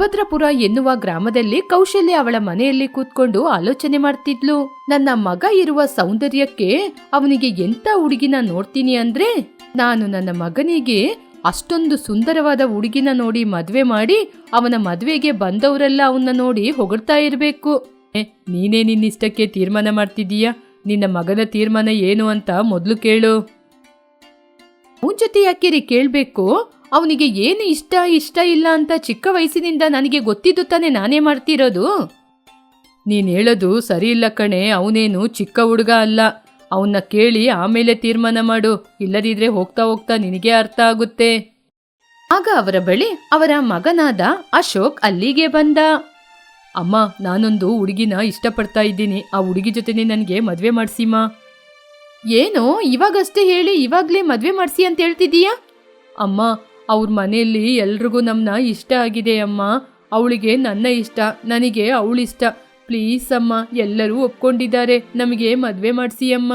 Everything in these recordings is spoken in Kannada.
ಭದ್ರಪುರ ಎನ್ನುವ ಗ್ರಾಮದಲ್ಲಿ ಕೌಶಲ್ಯ ಅವಳ ಮನೆಯಲ್ಲಿ ಕೂತ್ಕೊಂಡು ಆಲೋಚನೆ ಮಾಡ್ತಿದ್ಲು. ನನ್ನ ಮಗ ಇರುವ ಸೌಂದರ್ಯಕ್ಕೆ ಅವನಿಗೆ ಎಂತ ಹುಡುಗಿನ ನೋಡ್ತೀನಿ ಅಂದ್ರೆ, ನಾನು ನನ್ನ ಮಗನಿಗೆ ಅಷ್ಟೊಂದು ಸುಂದರವಾದ ಹುಡುಗಿನ ನೋಡಿ ಮದ್ವೆ ಮಾಡಿ ಅವನ ಮದ್ವೆಗೆ ಬಂದವರೆಲ್ಲ ಅವನ್ನ ನೋಡಿ ಹೊಗಳ್ತಾ ಇರಬೇಕು. ನೀನೇ ನೀನೇ ನಿನ್ನಿಷ್ಟಕ್ಕೆ ತೀರ್ಮಾನ ಮಾಡ್ತಿದ್ದೀಯಾ? ನಿನ್ನ ಮಗನ ತೀರ್ಮಾನ ಏನು ಅಂತ ಮೊದಲು ಕೇಳು. ಮುಂಚೆ ಯಾಕೆರಿ ಕೇಳ್ಬೇಕು? ಅವನಿಗೆ ಏನು ಇಷ್ಟ ಇಷ್ಟ ಇಲ್ಲ ಅಂತ ಚಿಕ್ಕ ವಯಸ್ಸಿನಿಂದ ನನಗೆ ಗೊತ್ತಿದ್ದು ತಾನೇ ನಾನೇ ಮಾಡ್ತಿರೋದು? ನೀನು ಹೇಳೋದು ಸರಿ ಇಲ್ಲ ಕಣೆ, ಅವನೇನು ಚಿಕ್ಕ ಹುಡುಗ ಅಲ್ಲ. ಅವನ್ನ ಕೇಳಿ ಆಮೇಲೆ ತೀರ್ಮಾನ ಮಾಡು. ಇಲ್ಲದಿದ್ರೆ ಹೋಗ್ತಾ ಹೋಗ್ತಾ ನಿನಗೆ ಅರ್ಥ ಆಗುತ್ತೆ. ಆಗ ಅವರ ಬಳಿ ಅವರ ಮಗನಾದ ಅಶೋಕ್ ಅಲ್ಲಿಗೆ ಬಂದ. ಅಮ್ಮ, ನಾನೊಂದು ಹುಡುಗಿನ ಇಷ್ಟಪಡ್ತಾ ಇದ್ದೀನಿ. ಆ ಹುಡುಗಿ ಜೊತೆನೆ ನನಗೆ ಮದುವೆ ಮಾಡ್ಸಿಮ್ಮ ಏನು, ಇವಾಗಷ್ಟೇ ಹೇಳಿ ಇವಾಗ್ಲೇ ಮದುವೆ ಮಾಡಿಸಿ ಅಂತ ಹೇಳ್ತಿದ್ದೀಯಾ? ಅಮ್ಮ ಅವ್ರ ಮನೆಯಲ್ಲಿ ಎಲ್ರಿಗೂ ನಮ್ಮನ್ನ ಇಷ್ಟ ಆಗಿದೆ ಅಮ್ಮ. ಅವಳಿಗೆ ನನ್ನ ಇಷ್ಟ, ನನಗೆ ಅವಳಿಷ್ಟ ಪ್ಲೀಸ್ ಅಮ್ಮ, ಎಲ್ಲರೂ ಒಪ್ಕೊಂಡಿದ್ದಾರೆ. ನಮಗೆ ಮದುವೆ ಮಾಡಿಸಿ ಅಮ್ಮ.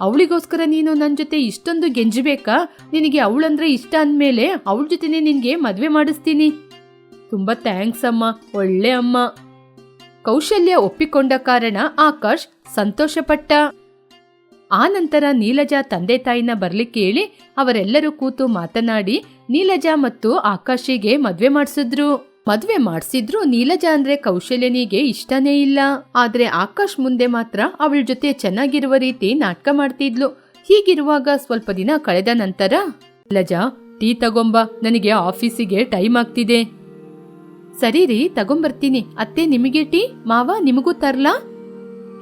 ಅವಳಿಗೋಸ್ಕರ ನೀನು ನನ್ನ ಜೊತೆ ಇಷ್ಟೊಂದು ಗೆಂಜಬೇಕಾ? ನಿನಗೆ ಅವಳಂದ್ರೆ ಇಷ್ಟ ಅಂದಮೇಲೆ ಅವಳ ಜೊತೆನೆ ನಿನಗೆ ಮದುವೆ ಮಾಡಿಸ್ತೀನಿ. ತುಂಬ ಥ್ಯಾಂಕ್ಸ್ ಅಮ್ಮ, ಒಳ್ಳೆ ಅಮ್ಮ. ಕೌಶಲ್ಯ ಒಪ್ಪಿಕೊಂಡ ಕಾರಣ ಆಕಾಶ್ ಸಂತೋಷಪಟ್ಟ. ಆ ನಂತರ ನೀಲಜಾ ತಂದೆ ತಾಯಿನ ಬರ್ಲಿಕ್ಕೆ ಹೇಳಿ ಅವರೆಲ್ಲರೂ ಕೂತು ಮಾತನಾಡಿ ನೀಲಜಾ ಮತ್ತು ಆಕಾಶಿಗೆ ಮದ್ವೆ ಮಾಡಿಸಿದ್ರು. ಮದ್ವೆ ಮಾಡಿಸಿದ್ರು ನೀಲಜಾ ಅಂದ್ರೆ ಕೌಶಲ್ಯನಿಗೆ ಇಷ್ಟನೇ ಇಲ್ಲ. ಆದ್ರೆ ಆಕಾಶ್ ಮುಂದೆ ಮಾತ್ರ ಅವಳ ಜೊತೆ ಚೆನ್ನಾಗಿರುವ ರೀತಿ ನಾಟಕ ಮಾಡ್ತಿದ್ಲು. ಹೀಗಿರುವಾಗ ಸ್ವಲ್ಪ ದಿನ ಕಳೆದ ನಂತರ, ನೀಲಜಾ, ಟೀ ತಗೊಂಬ. ನನಗೆ ಆಫೀಸಿಗೆ ಟೈಮ್ ಆಗ್ತಿದೆ. ಸರಿ ರೀ, ತಗೊಂಬರ್ತೀನಿ. ಅತ್ತೆ ನಿಮಗೆ ಟೀ? ಮಾವ, ನಿಮಗೂ ತರ್ಲಾ?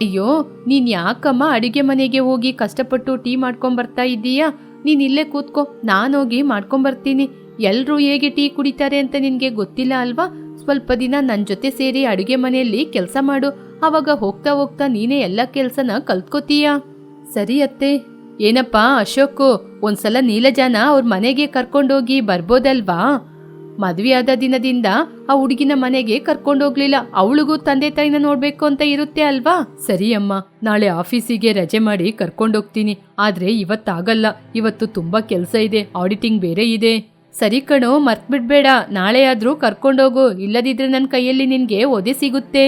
ಅಯ್ಯೋ, ನೀನ್ ಯಾಕಮ್ಮ ಅಡಿಗೆ ಮನೆಗೆ ಹೋಗಿ ಕಷ್ಟಪಟ್ಟು ಟೀ ಮಾಡ್ಕೊಂಬರ್ತಾ ಇದ್ದೀಯಾ? ನೀನ್ ಇಲ್ಲೇ ಕೂತ್ಕೋ ನಾನೋಗಿ ಮಾಡ್ಕೊಂಬರ್ತೀನಿ ಎಲ್ಲರೂ ಹೇಗೆ ಟೀ ಕುಡಿತಾರೆ ಅಂತ ನಿನ್ಗೆ ಗೊತ್ತಿಲ್ಲ ಅಲ್ವಾ? ಸ್ವಲ್ಪ ದಿನ ನನ್ನ ಜೊತೆ ಸೇರಿ ಅಡುಗೆ ಮನೆಯಲ್ಲಿ ಕೆಲಸ ಮಾಡು. ಅವಾಗ ಹೋಗ್ತಾ ಹೋಗ್ತಾ ನೀನೇ ಎಲ್ಲ ಕೆಲ್ಸನ ಕಲ್ತ್ಕೋತೀಯ? ಸರಿ ಅತ್ತೆ. ಏನಪ್ಪಾ ಅಶೋಕು, ಒಂದ್ಸಲ ನೀಲಜಾನ ಅವ್ರ ಮನೆಗೆ ಕರ್ಕೊಂಡೋಗಿ ಬರ್ಬೋದಲ್ವಾ? ಮದ್ವೆಯಾದ ದಿನದಿಂದ ಆ ಹುಡುಗಿನ ಮನೆಗೆ ಕರ್ಕೊಂಡೋಗ್ಲಿಲ್ಲ ಅವಳಿಗೂ ತಂದೆ ತಾಯಿನ ನೋಡ್ಬೇಕು ಅಂತ ಇರುತ್ತೆ ಅಲ್ವಾ? ಸರಿ ಅಮ್ಮ, ನಾಳೆ ಆಫೀಸಿಗೆ ರಜೆ ಮಾಡಿ ಕರ್ಕೊಂಡೋಗ್ತೀನಿ ಆದ್ರೆ ಇವತ್ತಾಗಲ್ಲ, ಇವತ್ತು ತುಂಬಾ ಕೆಲಸ ಇದೆ, ಆಡಿಟಿಂಗ್ ಬೇರೆ ಇದೆ. ಸರಿ ಕಣೋ, ಮರ್ತ್ಬಿಡ್ಬೇಡ, ನಾಳೆ ಆದ್ರೂ ಕರ್ಕೊಂಡೋಗು ಇಲ್ಲದಿದ್ರೆ ನನ್ನ ಕೈಯಲ್ಲಿ ನಿನ್ಗೆ ಒದೆ ಸಿಗುತ್ತೆ.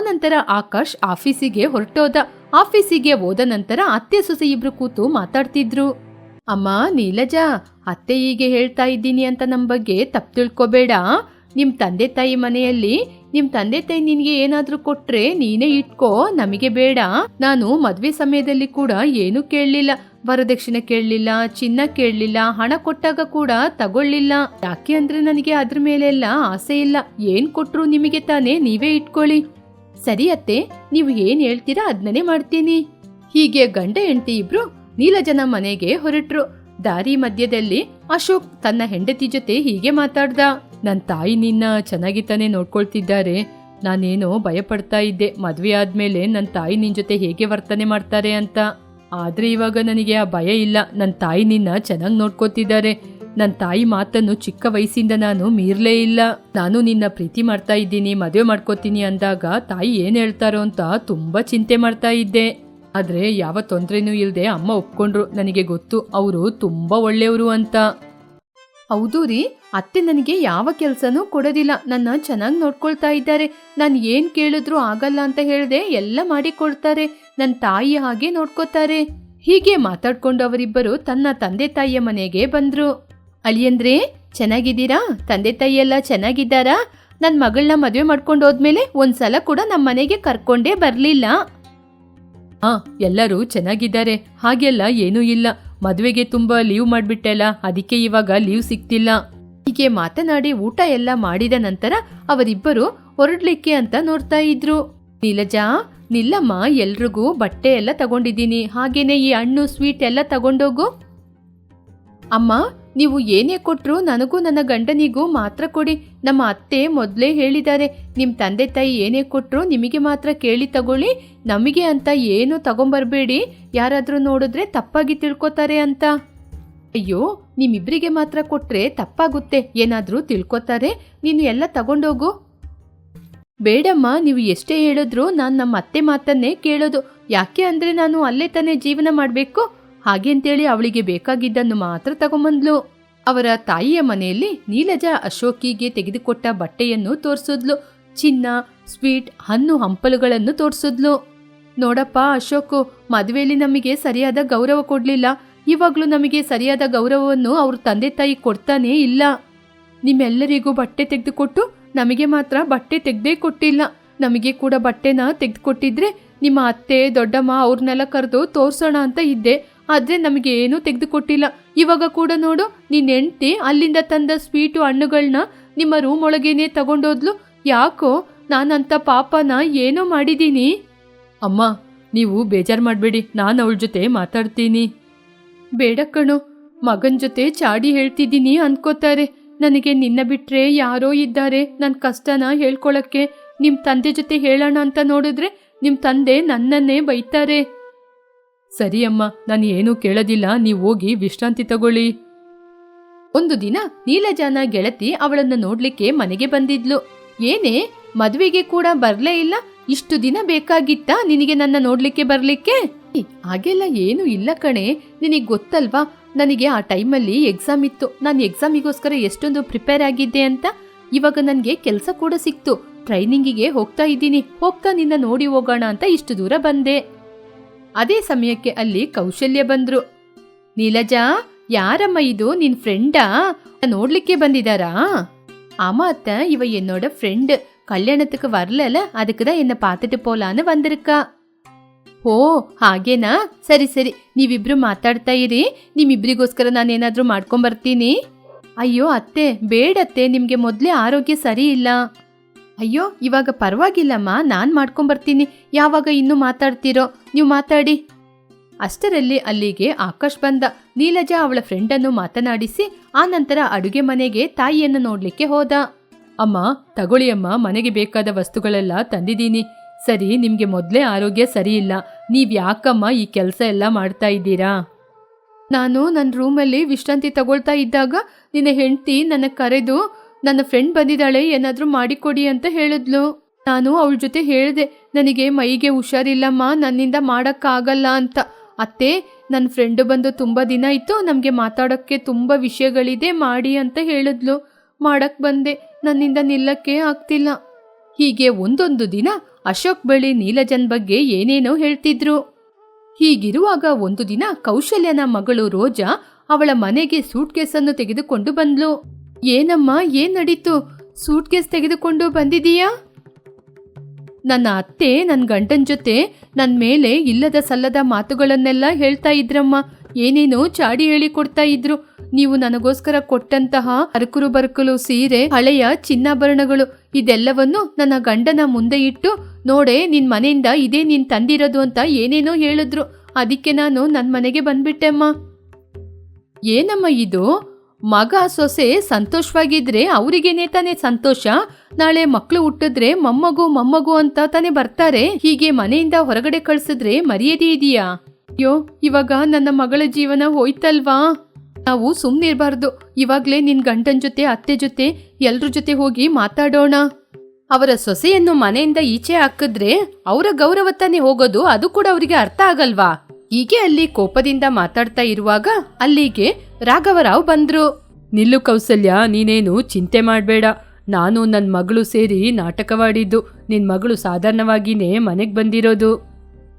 ನಂತರ ಆಕಾಶ್ ಆಫೀಸಿಗೆ ಹೊರಟೋದ. ಆಫೀಸಿಗೆ ಹೋದ ನಂತರ ಅತ್ತೆ ಸೊಸೆ ಇಬ್ರು ಕೂತು ಮಾತಾಡ್ತಿದ್ರು. ಅಮ್ಮ, ನೀಲಜಾ, ಅತ್ತೆ ಹೀಗೆ ಹೇಳ್ತಾ ಇದ್ದೀನಿ ಅಂತ ನಮ್ಮ ಬಗ್ಗೆ ತಪ್ಪು ತಿಳ್ಕೊಬೇಡ. ನಿಮ್ಮ ತಂದೆ ತಾಯಿ ಮನೆಯಲ್ಲಿ ನಿಮ್ಮ ತಂದೆ ತಾಯಿ ನಿನಗೆ ಏನಾದರೂ ಕೊಟ್ರೆ ನೀನೇ ಇಟ್ಕೋ, ನಮಗೆ ಬೇಡ. ನಾನು ಮದುವೆ ಸಮಯದಲ್ಲಿ ಕೂಡ ಏನೂ ಕೇಳಲಿಲ್ಲ. ವರದಕ್ಷಿಣೆ ಕೇಳಲಿಲ್ಲ, ಚಿನ್ನ ಕೇಳಲಿಲ್ಲ, ಹಣ ಕೊಟ್ಟಾಗ ಕೂಡ ತಗೊಳ್ಳಿಲ್ಲ. ಯಾಕೆ ಅಂದರೆ ನನಗೆ ಅದ್ರ ಮೇಲೆಲ್ಲ ಆಸೆ ಇಲ್ಲ. ಏನು ಕೊಟ್ರು ನಿಮಗೆ ತಾನೇ ನೀವೇ ಇಟ್ಕೊಳ್ಳಿ. ಸರಿ ಅತ್ತೆ, ನೀವು ಏನು ಹೇಳ್ತೀರಾ ಅದನ್ನೇ ಮಾಡ್ತೀನಿ. ಹೀಗೆ ಗಂಡ, ಹೆಂಡತಿ ಇಬ್ರು ನೀಲಜನ ಮನೆಗೆ ಹೊರಟ್ರು. ದಾರಿ ಮಧ್ಯದಲ್ಲಿ ಅಶೋಕ್ ತನ್ನ ಹೆಂಡತಿ ಜೊತೆ ಹೀಗೆ ಮಾತಾಡ್ದ. ನನ್ನ ತಾಯಿ ನಿನ್ನ ಚೆನ್ನಾಗಿ ತಾನೇ ನೋಡ್ಕೊಳ್ತಿದ್ದಾರೆ. ನಾನೇನೋ ಭಯಪಡ್ತಾ ಇದ್ದೆ. ಮದುವೆ ಆದ್ಮೇಲೆ ನನ್ನ ತಾಯಿ ನಿನ್ ಜೊತೆ ಹೇಗೆ ವರ್ತನೆ ಮಾಡ್ತಾರೆ ಅಂತ. ಆದರೆ ಇವಾಗ ನನಗೆ ಆ ಭಯ ಇಲ್ಲ. ನನ್ನ ತಾಯಿ ನಿನ್ನ ಚೆನ್ನಾಗಿ ನೋಡ್ಕೋತಿದ್ದಾರೆ. ನನ್ನ ತಾಯಿ ಮಾತನ್ನು ಚಿಕ್ಕ ವಯಸ್ಸಿಂದ ನಾನು ಮೀರ್ಲೇ ಇಲ್ಲ. ನಾನು ನಿನ್ನ ಪ್ರೀತಿ ಮಾಡ್ತಾ ಇದ್ದೀನಿ, ಮದುವೆ ಮಾಡ್ಕೋತೀನಿ ಅಂದಾಗ ತಾಯಿ ಏನು ಹೇಳ್ತಾರೋ ಅಂತ ತುಂಬಾ ಚಿಂತೆ ಮಾಡ್ತಾ ಇದ್ದೆ. ಆದ್ರೆ ಯಾವ ತೊಂದ್ರೆನೂ ಇಲ್ಲದೆ ಅಮ್ಮ ಒಪ್ಕೊಂಡ್ರು. ನನಗೆ ಗೊತ್ತು, ಅವರು ತುಂಬಾ ಒಳ್ಳೆಯವರು ಅಂತ. ಹೌದು ರೀ, ಅತ್ತೆ ನನಗೆ ಯಾವ ಕೆಲಸನೂ ಕೊಡೋದಿಲ್ಲ. ನನ್ನ ಚೆನ್ನಾಗಿ ನೋಡ್ಕೊಳ್ತಾ ಇದ್ದಾರೆ. ನಾನು ಏನು ಕೇಳಿದ್ರು ಆಗಲ್ಲ ಅಂತ ಹೇಳಿದೆ ಎಲ್ಲ ಮಾಡಿಕೊಡ್ತಾರೆ. ನನ್ನ ತಾಯಿ ಹಾಗೆ ನೋಡ್ಕೋತಾರೆ. ಹೀಗೆ ಮಾತಾಡ್ಕೊಂಡು ಅವರಿಬ್ಬರು ತನ್ನ ತಂದೆ ತಾಯಿಯ ಮನೆಗೆ ಬಂದ್ರು. ಅಳಿಯಂದ್ರೆ, ಚೆನ್ನಾಗಿದ್ದೀರಾ? ತಂದೆ ತಾಯಿ ಎಲ್ಲ ಚೆನ್ನಾಗಿದ್ದಾರಾ? ನನ್ನ ಮಗಳನ್ನ ಮದುವೆ ಮಾಡ್ಕೊಂಡು ಹೋದ್ಮೇಲೆ ಒಂದ್ಸಲ ಕೂಡ ನಮ್ಮ ಮನೆಗೆ ಕರ್ಕೊಂಡೇ ಬರ್ಲಿಲ್ಲ. ಹಾ, ಎಲ್ಲರೂ ಚೆನ್ನಾಗಿದ್ದಾರೆ. ಹಾಗೆಲ್ಲ ಏನೂ ಇಲ್ಲ. ಮದುವೆಗೆ ತುಂಬಾ ಲೀವ್ ಮಾಡ್ಬಿಟ್ಟೆಲ್ಲ ಅದಕ್ಕೆ ಇವಾಗ ಲೀವ್ ಸಿಗ್ತಿಲ್ಲ. ಹೀಗೆ ಮಾತನಾಡಿ ಊಟ ಎಲ್ಲ ಮಾಡಿದ ನಂತರ ಅವರಿಬ್ಬರು ಹೊರಡ್ಲಿಕ್ಕೆ ಅಂತ ನೋಡ್ತಾ ಇದ್ರು. ನೀಲಜಾ ನಿಲ್ಲಮ್ಮ ಎಲ್ರಿಗೂ ಬಟ್ಟೆ ಎಲ್ಲ ತಗೊಂಡಿದ್ದೀನಿ. ಹಾಗೇನೆ ಈ ಹಣ್ಣು ಸ್ವೀಟ್ ಎಲ್ಲ ತಗೊಂಡೋಗು. ಅಮ್ಮ ನೀವು ಏನೇ ಕೊಟ್ಟರು ನನಗೂ ನನ್ನ ಗಂಡನಿಗೂ ಮಾತ್ರ ಕೊಡಿ. ನಮ್ಮ ಅತ್ತೆ ಮೊದಲೇ ಹೇಳಿದ್ದಾರೆ ನಿಮ್ಮ ತಂದೆ ತಾಯಿ ಏನೇ ಕೊಟ್ಟರು ನಿಮಗೆ ಮಾತ್ರ ಕೇಳಿ ತಗೊಳ್ಳಿ. ನಮಗೆ ಅಂತ ಏನು ತಗೊಂಬರ್ಬೇಡಿ. ಯಾರಾದರೂ ನೋಡಿದ್ರೆ ತಪ್ಪಾಗಿ ತಿಳ್ಕೊತಾರೆ ಅಂತ. ಅಯ್ಯೋ, ನಿಮ್ಮಿಬ್ರಿಗೆ ಮಾತ್ರ ಕೊಟ್ಟರೆ ತಪ್ಪಾಗುತ್ತೆ. ಏನಾದರೂ ತಿಳ್ಕೊತಾರೆ. ನೀನು ಎಲ್ಲ ತಗೊಂಡೋಗು. ಬೇಡಮ್ಮ, ನೀವು ಎಷ್ಟೇ ಹೇಳಿದ್ರು ನಾನು ನಮ್ಮ ಅತ್ತೆ ಮಾತನ್ನೇ ಕೇಳೋದು. ಯಾಕೆ ಅಂದರೆ ನಾನು ಅಲ್ಲೇ ತಾನೇ ಜೀವನ ಮಾಡಬೇಕು? ಹಾಗೆ ಅಂತೇಳಿ ಅವಳಿಗೆ ಬೇಕಾಗಿದ್ದನ್ನು ಮಾತ್ರ ತಗೊಂಬಂದ್ಲು. ಅವರ ತಾಯಿಯ ಮನೆಯಲ್ಲಿ ನೀಲಜ ಅಶೋಕಿಗೆ ತೆಗೆದುಕೊಟ್ಟ ಬಟ್ಟೆಯನ್ನು ತೋರಿಸಿದ್ಲು. ಚಿನ್ನ, ಸ್ವೀಟ್, ಹಣ್ಣು ಹಂಪಲುಗಳನ್ನು ತೋರಿಸಿದ್ಲು. ನೋಡಪ್ಪ ಅಶೋಕು, ಮದುವೆಯಲ್ಲಿ ನಮಗೆ ಸರಿಯಾದ ಗೌರವ ಕೊಡಲಿಲ್ಲ. ಇವಾಗಲೂ ನಮಗೆ ಸರಿಯಾದ ಗೌರವವನ್ನು ಅವ್ರ ತಂದೆ ತಾಯಿ ಕೊಡ್ತಾನೇ ಇಲ್ಲ. ನಿಮ್ಮೆಲ್ಲರಿಗೂ ಬಟ್ಟೆ ತೆಗೆದುಕೊಟ್ಟು ನಮಗೆ ಮಾತ್ರ ಬಟ್ಟೆ ತೆಗೆದೇ ಕೊಟ್ಟಿಲ್ಲ. ನಮಗೆ ಕೂಡ ಬಟ್ಟೆನ ತೆಗೆದುಕೊಟ್ಟಿದ್ರೆ ನಿಮ್ಮ ಅತ್ತೆ, ದೊಡ್ಡಮ್ಮ ಅವ್ರನ್ನೆಲ್ಲ ಕರೆದು ತೋರ್ಸೋಣ ಅಂತ ಇದ್ದೆ. ಆದ್ರೆ ನಮಗೆ ಏನೂ ತೆಗೆದುಕೊಟ್ಟಿಲ್ಲ. ಇವಾಗ ಕೂಡ ನೋಡು ನಿನ್ನ ಹೆಂಡ್ತಿ ಅಲ್ಲಿಂದ ತಂದ ಸ್ವೀಟು ಹಣ್ಣುಗಳನ್ನ ನಿಮ್ಮ ರೂಮ್ ಒಳಗೇನೆ ತಗೊಂಡೋದ್ಲು. ಯಾಕೋ ನಾನಂತ ಪಾಪನ ಏನೋ ಮಾಡಿದ್ದೀನಿ ಅಮ್ಮ ನೀವು ಬೇಜಾರು ಮಾಡಬೇಡಿ ನಾನು ಅವಳ ಜೊತೆ ಮಾತಾಡ್ತೀನಿ. ಬೇಡ ಕಣೋ ಮಗನ ಜೊತೆ ಚಾಡಿ ಹೇಳ್ತಿದ್ದೀನಿ ಅನ್ಕೋತಾರೆ. ನನಗೆ ನಿನ್ನ ಬಿಟ್ರೆ ಯಾರೋ ಇದ್ದಾರೆ ನನ್ನ ಕಷ್ಟನ ಹೇಳ್ಕೊಳಕ್ಕೆ. ನಿಮ್ಮ ತಂದೆ ಜೊತೆ ಹೇಳೋಣ ಅಂತ ನೋಡಿದ್ರೆ ನಿಮ್ಮ ತಂದೆ ನನ್ನನ್ನೇ ಬೈತಾರೆ. ಸರಿ ಅಮ್ಮ, ನಾನು ಏನೂ ಕೇಳೋದಿಲ್ಲ, ನೀವು ಹೋಗಿ ವಿಶ್ರಾಂತಿ ತಗೊಳ್ಳಿ. ಒಂದು ದಿನ ನೀಲಜಾನ ಗೆಳತಿ ಅವಳನ್ನು ನೋಡ್ಲಿಕ್ಕೆ ಮನೆಗೆ ಬಂದಿದ್ಲು. ಏನೇ, ಮದುವೆಗೆ ಕೂಡ ಬರ್ಲೇ ಇಲ್ಲ, ಇಷ್ಟು ದಿನ ಬೇಕಾಗಿತ್ತಾ ನಿನಗೆ ನನ್ನ ನೋಡ್ಲಿಕ್ಕೆ ಬರ್ಲಿಕ್ಕೆ? ಹಾಗೆಲ್ಲ ಏನು ಇಲ್ಲ ಕಣೆ, ನಿನಗೆ ಗೊತ್ತಲ್ವಾ, ನನಗೆ ಆ ಟೈಮಲ್ಲಿ ಎಕ್ಸಾಮ್ ಇತ್ತು, ನಾನು ಎಕ್ಸಾಮಿಗೋಸ್ಕರ ಎಷ್ಟೊಂದು ಪ್ರಿಪೇರ್ ಆಗಿದ್ದೆ ಅಂತ? ಇವಾಗ ನನಗೆ ಕೆಲಸ ಕೂಡ ಸಿಕ್ತು, ಟ್ರೈನಿಂಗಿಗೆ ಹೋಗ್ತಾ ಇದ್ದೀನಿ, ಹೋಗ್ತಾ ನಿನ್ನ ನೋಡಿ ಹೋಗೋಣ ಅಂತ ಇಷ್ಟು ದೂರ ಬಂದೆ. ಅದೇ ಸಮಯಕ್ಕೆ ಅಲ್ಲಿ ಕೌಶಲ್ಯ ಬಂದ್ರು. ನೀಲಜಾ, ಯಾರಮ್ಮ ಇದು? ನಿನ್ ಫ್ರೆಂಡಾ? ನೋಡ್ಲಿಕ್ಕೆ ಬಂದಿದಾರಾ? ಅಮಾத்த ಅತ್ತ, ಇವ ஃப்ரெண்டு கல்யாணத்துக்கு வரலல அதுக்கு தான் என்ன பார்த்துட்டு போலான்னு வந்திருக்கா ಓ ಹಾಗೇನಾ? ಸರಿ ಸರಿ. ನೀವಿಬ್ರು ಮಾತಾಡ್ತಾ ಇರಿ. ನಿಮ್ಮಿಬ್ರಿಗೋಸ್ಕರ ನಾನೇನಾದರೂ ಮಾಡ್ಕೊಂಬರ್ತೀನಿ. ಅಯ್ಯೋ ಅತ್ತೆ, ಬೇಡತ್ತೆ. ನಿಮಗೆ ಮೊದಲೇ ಆರೋಗ್ಯ ಸರಿ ಇಲ್ಲ. ಅಯ್ಯೋ, ಇವಾಗ ಪರವಾಗಿಲ್ಲಮ್ಮ, ನಾನು ಮಾಡ್ಕೊಂಬರ್ತೀನಿ. ಯಾವಾಗ ಇನ್ನೂ ಮಾತಾಡ್ತೀರೋ? ನೀವು ಮಾತಾಡಿ. ಅಷ್ಟರಲ್ಲಿ ಅಲ್ಲಿಗೆ ಆಕಾಶ್ ಬಂದ. ನೀಲಜ ಅವಳ ಫ್ರೆಂಡನ್ನು ಮಾತನಾಡಿಸಿ, ಆ ನಂತರ ಅಡುಗೆ ಮನೆಗೆ ತಾಯಿಯನ್ನು ನೋಡಲಿಕ್ಕೆ ಹೋದ. ಅಮ್ಮ, ತಗೊಳ್ಳಿ ಅಮ್ಮ, ಮನೆಗೆ ಬೇಕಾದ ವಸ್ತುಗಳೆಲ್ಲ ತಂದಿದ್ದೀನಿ. ಸರಿ, ನಿಮಗೆ ಮೊದಲೇ ಆರೋಗ್ಯ ಸರಿ ಇಲ್ಲ ನೀವ್ ಯಾಕಮ್ಮ ಈ ಕೆಲಸ ಎಲ್ಲ ಮಾಡ್ತಾ ಇದ್ದೀರಾ? ನಾನು ನನ್ನ ರೂಮಲ್ಲಿ ವಿಶ್ರಾಂತಿ ತಗೊಳ್ತಾ ಇದ್ದಾಗ ನಿನ್ನ ಹೆಂಡತಿ ನನ್ನ ಕರೆದು ನನ್ನ ಫ್ರೆಂಡ್ ಬಂದಿದ್ದಾಳೆ, ಏನಾದರೂ ಮಾಡಿಕೊಡಿ ಅಂತ ಹೇಳಿದ್ಲು. ನಾನು ಅವಳ ಜೊತೆ ಹೇಳಿದೆ, ನನಗೆ ಮೈಗೆ ಹುಷಾರಿಲ್ಲಮ್ಮ, ನನ್ನಿಂದ ಮಾಡೋಕ್ಕಾಗಲ್ಲ ಅಂತ. ಅತ್ತೆ ನನ್ನ ಫ್ರೆಂಡು ಬಂದು ತುಂಬ ದಿನ ಇತ್ತು ನಮಗೆ ಮಾತಾಡೋಕ್ಕೆ ತುಂಬ ವಿಷಯಗಳಿದೆ, ಮಾಡಿ ಅಂತ ಹೇಳಿದ್ಲು. ಮಾಡಕ್ ಬಂದೆ, ನನ್ನಿಂದ ನಿಲ್ಲಕ್ಕೆ ಆಗ್ತಿಲ್ಲ. ಹೀಗೆ ಒಂದೊಂದು ದಿನ ಅಶೋಕ್ ಬಳಿ ನೀಲಜನ್ ಬಗ್ಗೆ ಏನೇನೋ ಹೇಳ್ತಿದ್ರು. ಹೀಗಿರುವಾಗ ಒಂದು ದಿನ ಕೌಶಲ್ಯನ ಮಗಳು ರೋಜಾ ಅವಳ ಮನೆಗೆ ಸೂಟ್ಕೇಸನ್ನು ತೆಗೆದುಕೊಂಡು ಬಂದ್ಲು. ಏನಮ್ಮ, ಏನ್ ನಡೀತು? ಸೂಟ್ಕೇಸ್ ತೆಗೆದುಕೊಂಡು ಬಂದಿದೀಯಾ? ನನ್ನ ಅತ್ತೆ ನನ್ನ ಗಂಡನ ಜೊತೆ ನನ್ನ ಮೇಲೆ ಇಲ್ಲದ ಸಲ್ಲದ ಮಾತುಗಳನ್ನೆಲ್ಲ ಹೇಳ್ತಾ ಇದ್ರಮ್ಮ. ಏನೇನೋ ಚಾಡಿ ಹೇಳಿ ಕೊಡ್ತಾ ಇದ್ರು. ನೀವು ನನಗೋಸ್ಕರ ಕೊಟ್ಟಂತಹ ಅರಕುರು ಬರಕಲು ಸೀರೆ, ಹಳೆಯ ಚಿನ್ನಾಭರಣಗಳು, ಇದೆಲ್ಲವನ್ನು ನನ್ನ ಗಂಡನ ಮುಂದೆ ಇಟ್ಟು, ನೋಡೆ, ನಿನ್ ಮನೆಯಿಂದ ಇದೇ ನೀನ್ ತಂದಿರೋದು ಅಂತ ಏನೇನೋ ಹೇಳಿದ್ರು. ಅದಕ್ಕೆ ನಾನು ನನ್ನ ಮನೆಗೆ ಬಂದ್ಬಿಟ್ಟೆಮ್ಮ. ಏನಮ್ಮ ಇದು? ಮಗ ಸೊಸೆ ಸಂತೋಷವಾಗಿದ್ರೆ ಅವರಿಗೇನೇ ತಾನೇ ಸಂತೋಷ. ನಾಳೆ ಮಕ್ಕಳು ಹುಟ್ಟಿದ್ರೆ ಮೊಮ್ಮಗು ಮೊಮ್ಮಗು ಅಂತ ತಾನೇ ಬರ್ತಾರೆ. ಹೀಗೆ ಮನೆಯಿಂದ ಹೊರಗಡೆ ಕಳ್ಸಿದ್ರೆ ಮರ್ಯಾದೆ ಇದೆಯಾ? ಅಯ್ಯೋ ಇವಾಗ ನನ್ನ ಮಗಳ ಜೀವನ ಹೋಯ್ತಲ್ವಾ? ನಾವು ಸುಮ್ಮನಿರ್ಬಾರ್ದು ಇವಾಗ್ಲೇ ನಿನ್ ಗಂಡನ ಜೊತೆ, ಅತ್ತೆ ಜೊತೆ, ಎಲ್ರ ಜೊತೆ ಹೋಗಿ ಮಾತಾಡೋಣ. ಅವರ ಸೊಸೆಯನ್ನು ಮನೆಯಿಂದ ಈಚೆ ಹಾಕಿದ್ರೆ ಅವರ ಗೌರವ ತಾನೇ ಹೋಗೋದು, ಅದು ಕೂಡ ಅವರಿಗೆ ಅರ್ಥ ಆಗಲ್ವಾ? ಹೀಗೆ ಅಲ್ಲಿ ಕೋಪದಿಂದ ಮಾತಾಡ್ತಾ ಇರುವಾಗ ಅಲ್ಲಿಗೆ ರಾಘವರಾವ್ ಬಂದ್ರು. ನಿಲ್ಲು ಕೌಸಲ್ಯ, ನೀನೇನು ಚಿಂತೆ ಮಾಡಬೇಡ. ನಾನು ನನ್ನ ಮಗಳು ಸೇರಿ ನಾಟಕವಾಡಿದ್ದು. ನಿನ್ನ ಮಗಳು ಸಾಧಾರಣವಾಗಿನೇ ಮನೆಗೆ ಬಂದಿರೋದು.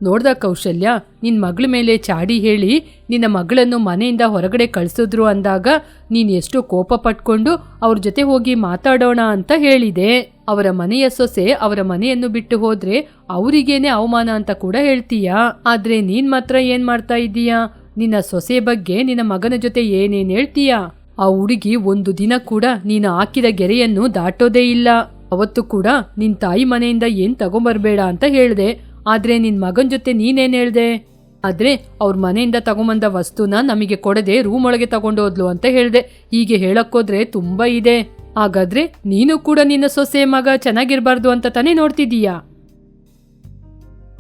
ನೋಡ್ದ ಕೌಶಲ್ಯ ನಿನ್ನ ಮಗಳ ಮೇಲೆ ಚಾಡಿ ಹೇಳಿ ನಿನ್ನ ಮಗಳನ್ನು ಮನೆಯಿಂದ ಹೊರಗಡೆ ಕಳಿಸಿದ್ರು ಅಂದಾಗ ನೀನು ಎಷ್ಟು ಕೋಪ ಪಟ್ಕೊಂಡು ಅವ್ರ ಜೊತೆ ಹೋಗಿ ಮಾತಾಡೋಣ ಅಂತ ಹೇಳಿದೆ. ಅವರ ಮನೆಯ ಸೊಸೆ ಅವರ ಮನೆಯನ್ನು ಬಿಟ್ಟು ಹೋದ್ರೆ ಅವರಿಗೇನೆ ಅವಮಾನ ಅಂತ ಕೂಡ ಹೇಳ್ತೀಯಾ. ಆದ್ರೆ ನೀನ್ ಮಾತ್ರ ಏನ್ ಮಾಡ್ತಾ ಇದ್ದೀಯಾ? ನಿನ್ನ ಸೊಸೆ ಬಗ್ಗೆ ನಿನ್ನ ಮಗನ ಜೊತೆ ಏನೇನ್ ಹೇಳ್ತೀಯಾ? ಆ ಹುಡುಗಿ ಒಂದು ದಿನ ಕೂಡ ನೀನು ಹಾಕಿದ ಗೆರೆಯನ್ನು ದಾಟೋದೇ ಇಲ್ಲ. ಅವತ್ತು ಕೂಡ ನಿನ್ ತಾಯಿ ಮನೆಯಿಂದ ಏನ್ ತಗೊಂಬರ್ಬೇಡ ಅಂತ ಹೇಳ್ದೆ. ಆದ್ರೆ ನಿನ್ ಮಗನ ಜೊತೆ ನೀನೇನ್ ಹೇಳ್ದೆ? ಆದ್ರೆ ಅವ್ರ ಮನೆಯಿಂದ ತಗೊಂಬಂದ ವಸ್ತುನ ನಮಗೆ ಕೊಡದೆ ರೂಮ್ ಒಳಗೆ ತಗೊಂಡೋದ್ಲು ಅಂತ ಹೇಳ್ದೆ. ಹೀಗೆ ಹೇಳಕ್ಕೋದ್ರೆ ತುಂಬಾ ಇದೆ. ಹಾಗಾದ್ರೆ ನೀನು ಕೂಡ ನಿನ್ನ ಸೊಸೆ ಮಗ ಚೆನ್ನಾಗಿರ್ಬಾರ್ದು ಅಂತ ತಾನೇ ನೋಡ್ತಿದೀಯ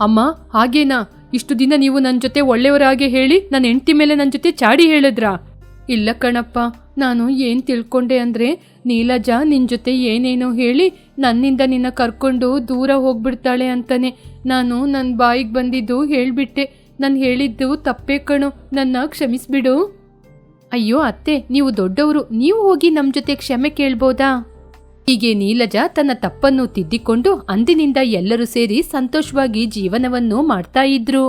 ಅಮ್ಮ, ಹಾಗೇನಾ? ಇಷ್ಟು ದಿನ ನೀವು ನನ್ನ ಜೊತೆ ಒಳ್ಳೆಯವರಾಗೆ ಹೇಳಿ ನನ್ನ ಹೆಂಡತಿ ಮೇಲೆ ನನ್ನ ಜೊತೆ ಚಾಡಿ ಹೇಳಿದ್ರಾ? ಇಲ್ಲ ಕಣಪ್ಪ, ನಾನು ಏನು ತಿಳ್ಕೊಂಡೆ ಅಂದರೆ ನೀಲಜ ನಿನ್ನ ಜೊತೆ ಏನೇನೋ ಹೇಳಿ ನನ್ನಿಂದ ನಿನ್ನ ಕರ್ಕೊಂಡು ದೂರ ಹೋಗ್ಬಿಡ್ತಾಳೆ ಅಂತಾನೆ. ನಾನು ನನ್ನ ಬಾಯಿಗೆ ಬಂದಿದ್ದು ಹೇಳಿಬಿಟ್ಟೆ. ನಾನು ಹೇಳಿದ್ದು ತಪ್ಪೇ ಕಣು, ನನ್ನ ಕ್ಷಮಿಸ್ಬಿಡು. ಅಯ್ಯೋ ಅತ್ತೆ, ನೀವು ದೊಡ್ಡವರು, ನೀವು ಹೋಗಿ ನಮ್ ಜೊತೆ ಕ್ಷಮೆ ಕೇಳ್ಬೋದಾ? ಹೀಗೆ ನೀಲಜ ತನ್ನ ತಪ್ಪನ್ನು ತಿದ್ದಿಕೊಂಡು ಅಂದಿನಿಂದ ಎಲ್ಲರೂ ಸೇರಿ ಸಂತೋಷವಾಗಿ ಜೀವನವನ್ನು ಮಾಡ್ತಾ ಇದ್ರು.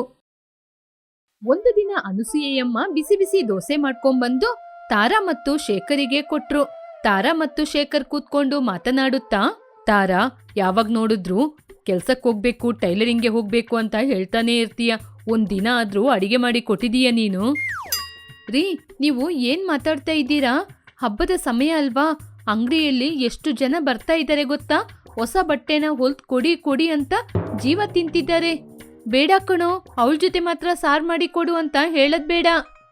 ಒಂದು ದಿನ ಅನುಸೂಯೆಯಮ್ಮ ಬಿಸಿ ಬಿಸಿ ದೋಸೆ ಮಾಡ್ಕೊಂಡ್ಬಂದು ತಾರಾ ಮತ್ತು ಶೇಖರಿಗೆ ಕೊಟ್ರು. ತಾರಾ ಮತ್ತು ಶೇಖರ್ ಕೂತ್ಕೊಂಡು ಮಾತನಾಡುತ್ತಾ, ತಾರಾ, ಯಾವಾಗ ನೋಡಿದ್ರು ಕೆಲ್ಸಕ್ಕೆ ಹೋಗ್ಬೇಕು, ಟೈಲರಿಂಗ್ಗೆ ಹೋಗ್ಬೇಕು ಅಂತ ಹೇಳ್ತಾನೆ ಇರ್ತೀಯ. ಒಂದ್ ದಿನ ಆದ್ರೂ ಅಡಿಗೆ ಮಾಡಿ ಕೊಟ್ಟಿದೀಯ ನೀನು? ರೀ, ನೀವು ಏನ್ ಮಾತಾಡ್ತಾ ಇದ್ದೀರಾ? ಹಬ್ಬದ ಸಮಯ ಅಲ್ವಾ? ಅಂಗಡಿಯಲ್ಲಿ ಎಷ್ಟು ಜನ ಬರ್ತಾ ಇದ್ದಾರೆ ಗೊತ್ತಾ? ಹೊಸ ಬಟ್ಟೆನ ಹೊಲ್ದ್ ಕೊಡಿ ಕೊಡಿ ಅಂತ ಜೀವ ತಿಂತಿದ್ದಾರೆ. ಬೇಡ ಕಣೋ, ಅವಳ ಜೊತೆ ಮಾತ್ರ ಸಾರ್ ಮಾಡಿ ಕೊಡು ಅಂತ ಹೇಳದ್ ಬೇಡ.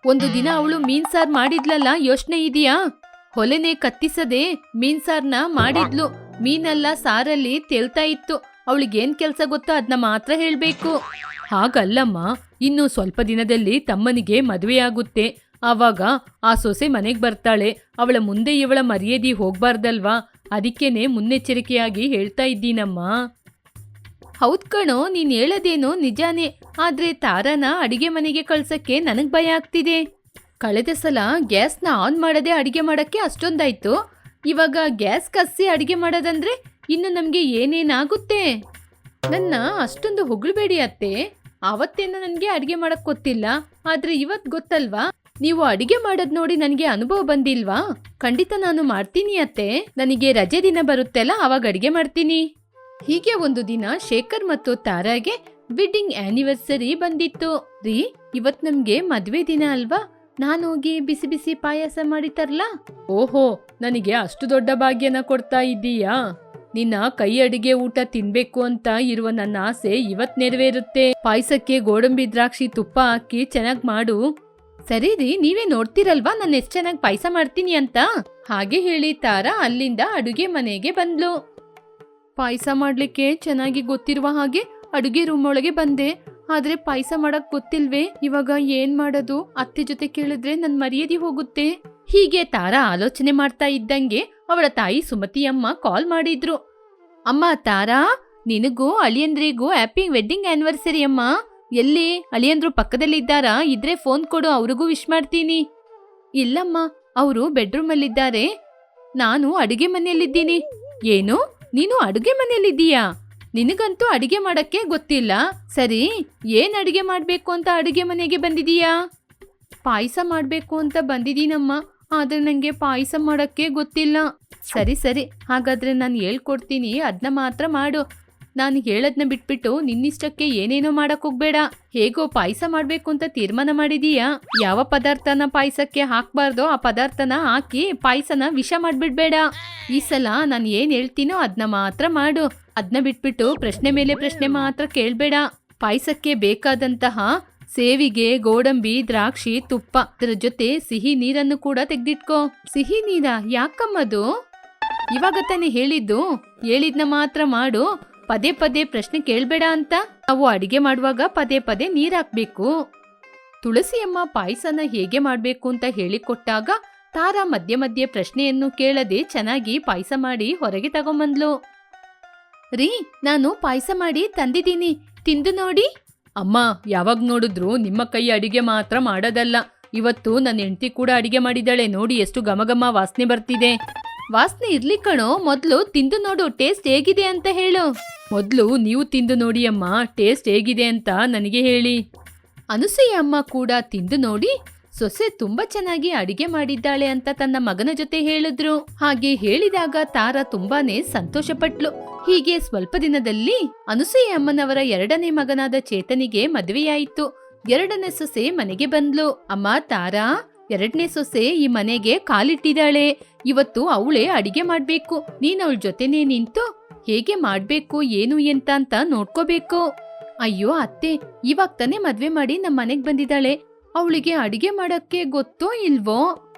ಒಂದು ದಿನ ಅವಳು ಮೀನ್ ಸಾರ್ ಮಾಡಿದ್ಲಲ್ಲ, ಯೋಚನೆ ಇದೆಯಾ? ಹೊಲೆನೆ ಕತ್ತಿಸದೆ ಮೀನ್ ಸಾರ್ನ ಮಾಡಿದ್ಲು. ಮೀನೆಲ್ಲ ಸಾರಲ್ಲಿ ತೇಲ್ತಾ ಇತ್ತು. ಅವಳಿಗೇನ್ ಕೆಲ್ಸ ಗೊತ್ತೋ ಅದನ್ನ ಮಾತ್ರ ಹೇಳ್ಬೇಕು. ಹಾಗಲ್ಲಮ್ಮ, ಇನ್ನು ಸ್ವಲ್ಪ ದಿನದಲ್ಲಿ ತಮ್ಮನಿಗೆ ಮದುವೆಯಾಗುತ್ತೆ. ಆವಾಗ ಆ ಸೊಸೆ ಮನೆಗೆ ಬರ್ತಾಳೆ. ಅವಳ ಮುಂದೆ ಇವಳ ಮರ್ಯಾದೆ ಹೋಗ್ಬಾರ್ದಲ್ವಾ? ಅದಕ್ಕೇನೆ ಮುನ್ನೆಚ್ಚರಿಕೆಯಾಗಿ ಹೇಳ್ತಾ ಇದ್ದೀನಮ್ಮ. ಹೌದ್ ಕಣೋ, ನೀನ್ ಹೇಳೋದೇನೋ ನಿಜಾನೇ. ಆದ್ರೆ ತಾರಾನ ಅಡಿಗೆ ಮನೆಗೆ ಕಳ್ಸಕ್ಕೆ ನನಗ್ ಭಯ ಆಗ್ತಿದೆ. ಕಳೆದ ಸಲ ಗ್ಯಾಸ್ನ ಆನ್ ಮಾಡದೆ ಅಡಿಗೆ ಮಾಡಕ್ಕೆ ಅಷ್ಟೊಂದಾಯ್ತು. ಇವಾಗ ಗ್ಯಾಸ್ ಕಸಿ ಅಡಿಗೆ ಮಾಡೋದಂದ್ರೆ ಇನ್ನು ನಮ್ಗೆ ಏನೇನಾಗುತ್ತೆ? ನನ್ನ ಅಷ್ಟೊಂದು ಹೊಗಳಬೇಡಿ ಅತ್ತೆ. ಆವತ್ತೇನ ನನಗೆ ಅಡಿಗೆ ಮಾಡಕ್ ಗೊತ್ತಿಲ್ಲ. ಆದ್ರೆ ಇವತ್ ಗೊತ್ತಲ್ವಾ? ನೀವು ಅಡಿಗೆ ಮಾಡೋದ್ ನೋಡಿ ನನಗೆ ಅನುಭವ ಬಂದಿಲ್ವಾ? ಖಂಡಿತ ನಾನು ಮಾಡ್ತೀನಿ ಅತ್ತೆ. ನನಗೆ ರಜೆ ದಿನ ಬರುತ್ತೆಲ್ಲ, ಅವಾಗ ಅಡಿಗೆ ಮಾಡ್ತೀನಿ. ಹೀಗೆ ಒಂದು ದಿನ ಶೇಖರ್ ಮತ್ತು ತಾರಾಗೆ ವೆಡ್ಡಿಂಗ್ ಆನಿವರ್ಸರಿ ಬಂದಿತ್ತು. ರೀ, ಇವತ್ ನಮ್ಗೆ ಮದ್ವೆ ದಿನ ಅಲ್ವಾ? ನಾನು ಹೋಗಿ ಬಿಸಿ ಬಿಸಿ ಪಾಯಸ ಮಾಡಿ ತರ್ಲಾ? ಓಹೋ, ನನಗೆ ಅಷ್ಟು ದೊಡ್ಡ ಭಾಗ್ಯನ ಕೊಡ್ತಾ ಇದ್ದೀಯಾ? ನಿನ್ನ ಕೈ ಅಡಿಗೆ ಊಟ ತಿನ್ಬೇಕು ಅಂತ ಇರುವ ನನ್ನ ಆಸೆ ಇವತ್ ನೆರವೇರುತ್ತೆ. ಪಾಯಸಕ್ಕೆ ಗೋಡಂಬಿ ದ್ರಾಕ್ಷಿ ತುಪ್ಪ ಹಾಕಿ ಚೆನ್ನಾಗ್ ಮಾಡು. ಸರಿ ರೀ, ನೀವೇ ನೋಡ್ತಿರಲ್ವಾ ನಾನು ಎಷ್ಟು ಚೆನ್ನಾಗಿ ಪಾಯಸ ಮಾಡ್ತೀನಿ ಅಂತ? ಹಾಗೆ ಹೇಳಿ ತಾರಾ ಅಲ್ಲಿಂದ ಅಡುಗೆ ಮನೆಗೆ ಬಂದ್ಲು. ಪಾಯಸ ಮಾಡ್ಲಿಕ್ಕೆ ಚೆನ್ನಾಗಿ ಗೊತ್ತಿರುವ ಹಾಗೆ ಅಡುಗೆ ರೂಮ್ ಒಳಗೆ ಬಂದೆ. ಆದ್ರೆ ಪಾಯಸ ಮಾಡಕ್ ಗೊತ್ತಿಲ್ವೇ? ಇವಾಗ ಏನ್ ಮಾಡೋದು? ಅತ್ತೆ ಜೊತೆ ಕೇಳಿದ್ರೆ ನನ್ ಮರ್ಯಾದೆ ಹೋಗುತ್ತೆ. ಹೀಗೆ ತಾರಾ ಆಲೋಚನೆ ಮಾಡ್ತಾ ಇದ್ದಂಗೆ ಅವಳ ತಾಯಿ ಸುಮತಿ ಅಮ್ಮ ಕಾಲ್ ಮಾಡಿದ್ರು. ಅಮ್ಮ ತಾರಾ, ನಿನಗೂ ಅಳಿಯಂದ್ರಿಗೂ ಹ್ಯಾಪಿ ವೆಡ್ಡಿಂಗ್ ಆನಿವರ್ಸರಿ ಅಮ್ಮ. ಎಲ್ಲಿ? ಅಳಿಯಂದ್ರು ಪಕ್ಕದಲ್ಲಿದ್ದಾರಾ ಇದ್ರೆ ಫೋನ್ ಕೊಡು, ಅವ್ರಿಗೂ ವಿಶ್ ಮಾಡ್ತೀನಿ. ಇಲ್ಲಮ್ಮ, ಅವರು ಬೆಡ್ರೂಮಲ್ಲಿದ್ದಾರೆ. ನಾನು ಅಡುಗೆ ಮನೆಯಲ್ಲಿದ್ದೀನಿ. ಏನು? ನೀನು ಅಡುಗೆ ಮನೆಯಲ್ಲಿದ್ದೀಯಾ? ನಿನಗಂತೂ ಅಡುಗೆ ಮಾಡಕ್ಕೆ ಗೊತ್ತಿಲ್ಲ. ಸರಿ, ಏನ್ ಅಡುಗೆ ಮಾಡಬೇಕು ಅಂತ ಅಡುಗೆ ಮನೆಗೆ ಬಂದಿದೀಯಾ? ಪಾಯಸ ಮಾಡಬೇಕು ಅಂತ ಬಂದಿದ್ದೀನಮ್ಮ, ಆದ್ರೆ ನಂಗೆ ಪಾಯಸ ಮಾಡಕ್ಕೆ ಗೊತ್ತಿಲ್ಲ. ಸರಿ ಸರಿ, ಹಾಗಾದ್ರೆ ನಾನು ಹೇಳ್ಕೊಡ್ತೀನಿ ಅದನ್ನ ಮಾತ್ರ ಮಾಡು. ನಾನು ಹೇಳದ್ನ ಬಿಟ್ಬಿಟ್ಟು ನಿನ್ನಿಷ್ಟಕ್ಕೆ ಏನೇನೋ ಮಾಡಕ್ ಹೋಗ್ಬೇಡ. ಹೇಗೋ ಪಾಯಸ ಮಾಡ್ಬೇಕು ಅಂತ ತೀರ್ಮಾನ ಮಾಡಿದೀಯಾ? ಯಾವ ಪದಾರ್ಥನ ಪಾಯಸಕ್ಕೆ ಹಾಕ್ಬಾರ್ದೋ ಆ ಪದಾರ್ಥನ ಹಾಕಿ ಪಾಯಸನ ವಿಷ ಮಾಡ್ಬಿಡ್ಬೇಡ. ಈ ಸಲ ನಾನು ಏನ್ ಹೇಳ್ತೀನೋ ಅದನ್ನ ಮಾತ್ರ ಮಾಡು. ಅದನ್ನ ಬಿಟ್ಬಿಟ್ಟು ಪ್ರಶ್ನೆ ಮೇಲೆ ಪ್ರಶ್ನೆ ಮಾತ್ರ ಕೇಳ್ಬೇಡ. ಪಾಯಸಕ್ಕೆ ಬೇಕಾದಂತಹ ಸೇವಿಗೆ, ಗೋಡಂಬಿ, ದ್ರಾಕ್ಷಿ, ತುಪ್ಪ ಅದರ ಜೊತೆ ಸಿಹಿ ನೀರನ್ನು ಕೂಡ ತೆಗ್ದಿಟ್ಕೋ. ಸಿಹಿ ನೀರ? ಯಾಕಮ್ಮದು? ಇವಾಗ ತಾನೇ ಹೇಳಿದ್ದು. ಹೇಳಿದ್ನ ಮಾತ್ರ ಮಾಡು. ಪದೇ ಪದೇ ಪ್ರಶ್ನೆ ಕೇಳ್ಬೇಡ ಅಂತ? ನಾವು ಅಡಿಗೆ ಮಾಡುವಾಗ ಪದೇ ಪದೇ ನೀರ್ ಹಾಕ್ಬೇಕು ತುಳಸಿಯಮ್ಮ ಪಾಯಸನ ಹೇಗೆ ಮಾಡಬೇಕು ಅಂತ ಹೇಳಿಕೊಟ್ಟಾಗ ತಾರಾ ಮಧ್ಯೆ ಮಧ್ಯೆ ಪ್ರಶ್ನೆಯನ್ನು ಕೇಳದೆ ಚೆನ್ನಾಗಿ ಪಾಯಸ ಮಾಡಿ ಹೊರಗೆ ತಗೊಂಬಂದ್ಲು. ರೀ, ನಾನು ಪಾಯಸ ಮಾಡಿ ತಂದಿದ್ದೀನಿ. ತಿಂದು ನೋಡಿ. ಅಮ್ಮ, ಯಾವಾಗ ನೋಡಿದ್ರು ನಿಮ್ಮ ಕೈ ಅಡಿಗೆ ಮಾತ್ರ ಮಾಡೋದಲ್ಲ. ಇವತ್ತು ನನ್ನ ಹೆಂಡತಿ ಕೂಡ ಅಡಿಗೆ ಮಾಡಿದ್ದಾಳೆ. ನೋಡಿ ಎಷ್ಟು ಘಮಘಮ ವಾಸನೆ ಬರ್ತಿದೆ. ವಾಸನೆ ಇರ್ಲಿ ಕಣೋ, ಮೊದ್ಲು ತಿಂದು ನೋಡು, ಟೇಸ್ಟ್ ಹೇಗಿದೆ ಅಂತ ಹೇಳು. ಮೊದ್ಲು ನೀವು ತಿಂದು ನೋಡಿ ಅಮ್ಮ, ಟೇಸ್ಟ್ ಹೇಗಿದೆ ಅಂತ ನನಗೆ ಹೇಳಿ. ಅನುಸೂಯ ಅಮ್ಮ ಕೂಡ ತಿಂದು ನೋಡಿ, ಸೊಸೆ ತುಂಬಾ ಚೆನ್ನಾಗಿ ಅಡಿಗೆ ಮಾಡಿದ್ದಾಳೆ ಅಂತ ತನ್ನ ಮಗನ ಜೊತೆ ಹೇಳಿದ್ರು. ಹಾಗೆ ಹೇಳಿದಾಗ ತಾರ ತುಂಬಾನೇ ಸಂತೋಷಪಟ್ಲು. ಹೀಗೆ ಸ್ವಲ್ಪ ದಿನದಲ್ಲಿ ಅನುಸೂಯ ಅಮ್ಮನವರ ಎರಡನೇ ಮಗನಾದ ಚೇತನಿಗೆ ಮದುವೆಯಾಯಿತು. ಎರಡನೇ ಸೊಸೆ ಮನೆಗೆ ಬಂದ್ಲು. ಅಮ್ಮ, ತಾರಾ ಎರಡನೇ ಸೊಸೆ ಈ ಮನೆಗೆ ಕಾಲಿಟ್ಟಿದ್ದಾಳೆ. ಇವತ್ತು ಅವಳೇ ಅಡಿಗೆ ಮಾಡ್ಬೇಕು. ನೀನ್ ಅವಳ ಜೊತೆನೇ ನಿಂತು ಹೇಗೆ ಮಾಡ್ಬೇಕು, ಏನು ಎಂತ ಅಂತ ನೋಡ್ಕೋಬೇಕು. ಅಯ್ಯೋ ಅತ್ತೆ, ಇವಾಗ ತಾನೇ ಮದ್ವೆ ಮಾಡಿ ನಮ್ಮ ಮನೆಗ್ ಬಂದಿದ್ದಾಳೆ. ಅವಳಿಗೆ ಅಡಿಗೆ ಮಾಡಕ್ಕೆ ಗೊತ್ತೋ ಇಲ್ವೋ?